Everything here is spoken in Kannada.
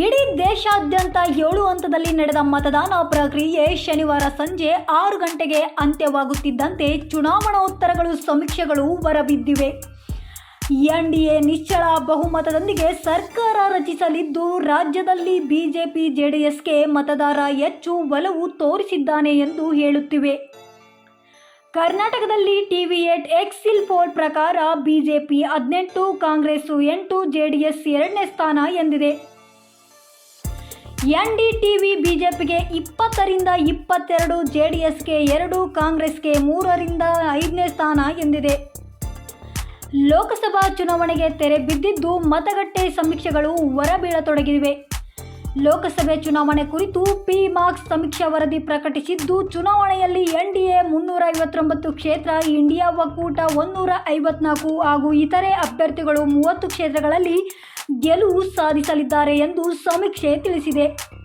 ಇಡೀ ದೇಶಾದ್ಯಂತ ಏಳು ಹಂತದಲ್ಲಿ ನಡೆದ ಮತದಾನ ಪ್ರಕ್ರಿಯೆ ಶನಿವಾರ ಸಂಜೆ ಆರು ಗಂಟೆಗೆ ಅಂತ್ಯವಾಗುತ್ತಿದ್ದಂತೆ ಚುನಾವಣೋತ್ತರಗಳು ಸಮೀಕ್ಷೆಗಳು ಹೊರಬಿದ್ದಿವೆ. ಎನ್ಡಿಎ ನಿಶ್ಚಳ ಬಹುಮತದೊಂದಿಗೆ ಸರ್ಕಾರ ರಚಿಸಲಿದ್ದು, ರಾಜ್ಯದಲ್ಲಿ ಬಿಜೆಪಿ ಎಸ್ಗೆ ಮತದಾರ ಹೆಚ್ಚು ಒಲವು ತೋರಿಸಿದ್ದಾನೆ ಎಂದು ಹೇಳುತ್ತಿವೆ. ಕರ್ನಾಟಕದಲ್ಲಿ ಟಿವಿ ಏಟ್ ಎಕ್ಸಿಲ್ ಫೋರ್ ಪ್ರಕಾರ ಬಿಜೆಪಿ ಹದಿನೆಂಟು ಕಾಂಗ್ರೆಸ್ ಎಂಟು, ಜೆಡಿಎಸ್ ಎರಡನೇ ಸ್ಥಾನ ಎಂದಿದೆ. ಎನ್ಡಿಟಿವಿ ಬಿಜೆಪಿಗೆ ಇಪ್ಪತ್ತರಿಂದ ಇಪ್ಪತ್ತೆರಡು, ಜೆ ಡಿ ಎಸ್ಗೆ ಎರಡು, ಕಾಂಗ್ರೆಸ್ಗೆ ಮೂರರಿಂದ ಐದನೇ ಸ್ಥಾನ ಎಂದಿದೆ. ಲೋಕಸಭಾ ಚುನಾವಣೆಗೆ ತೆರೆ ಬಿದ್ದಿದ್ದು ಮತಗಟ್ಟೆ ಸಮೀಕ್ಷೆಗಳು ಹೊರಬೀಳತೊಡಗಿವೆ. ಲೋಕಸಭೆ ಚುನಾವಣೆ ಕುರಿತು ಪಿ ಮಾರ್ಕ್ಸ್ ಸಮೀಕ್ಷಾ ವರದಿ ಪ್ರಕಟಿಸಿದ್ದು, ಚುನಾವಣೆಯಲ್ಲಿ ಎನ್ ಡಿ ಎ ಮುನ್ನೂರ ಐವತ್ತೊಂಬತ್ತು ಕ್ಷೇತ್ರ, ಇಂಡಿಯಾ ಒಕ್ಕೂಟ ಒಂದೂರ ಐವತ್ನಾಲ್ಕು ಹಾಗೂ ಇತರೆ ಅಭ್ಯರ್ಥಿಗಳು ಮೂವತ್ತು ಕ್ಷೇತ್ರಗಳಲ್ಲಿ ಗೆಲುವು ಸಾಧಿಸಲಿದ್ದಾರೆ ಎಂದು ಸಮೀಕ್ಷೆ ತಿಳಿಸಿದೆ.